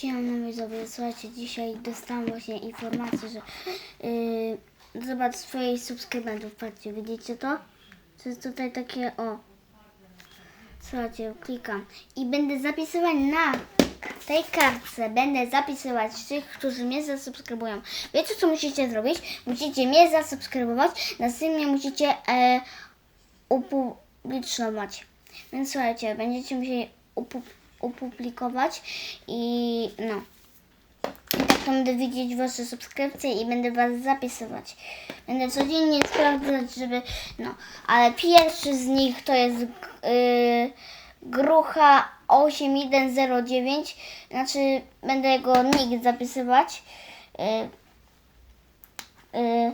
Siemano widzowie, słuchajcie, dzisiaj dostałam właśnie informację, że yy, zobacz swoich subskrybentów, patrzcie, widzicie to? To jest tutaj takie, o. Słuchajcie, klikam i będę zapisywać na tej kartce, będę zapisywać tych, którzy mnie zasubskrybują. Wiecie co musicie zrobić? Musicie mnie zasubskrybować, następnie musicie e, upublicznować. Więc słuchajcie, będziecie musieli upu- upublikować i no. I tak będę widzieć wasze subskrypcje i będę was zapisywać. Będę codziennie sprawdzać, żeby no. Ale pierwszy z nich to jest yy, Grucha 8109. Znaczy będę jego nick zapisywać. Yy, yy,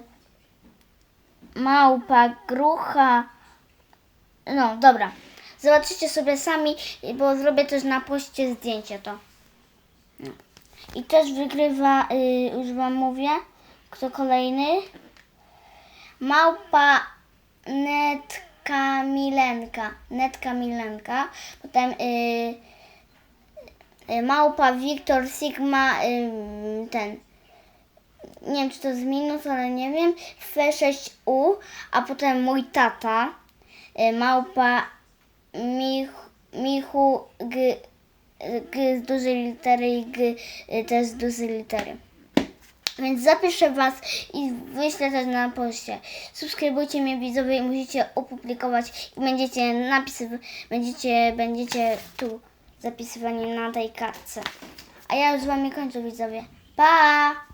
małpa Grucha no, dobra. Zobaczycie sobie sami, bo zrobię też na poście zdjęcie to. I też wygrywa, y, już wam mówię, kto kolejny. Małpa Netka Milenka. Netka Milenka. Potem y, y, Małpa Wiktor Sigma y, ten nie wiem czy to jest minus, ale nie wiem, F6U, a potem mój tata, y, małpa Mich, Michu G, G z dużej litery i G y, też z dużej litery. Więc zapiszę Was i wyślę też na poście. Subskrybujcie mnie widzowie i musicie opublikować i będziecie napisywać, będziecie, będziecie tu zapisywani na tej kartce. A ja już z Wami kończę widzowie. Pa!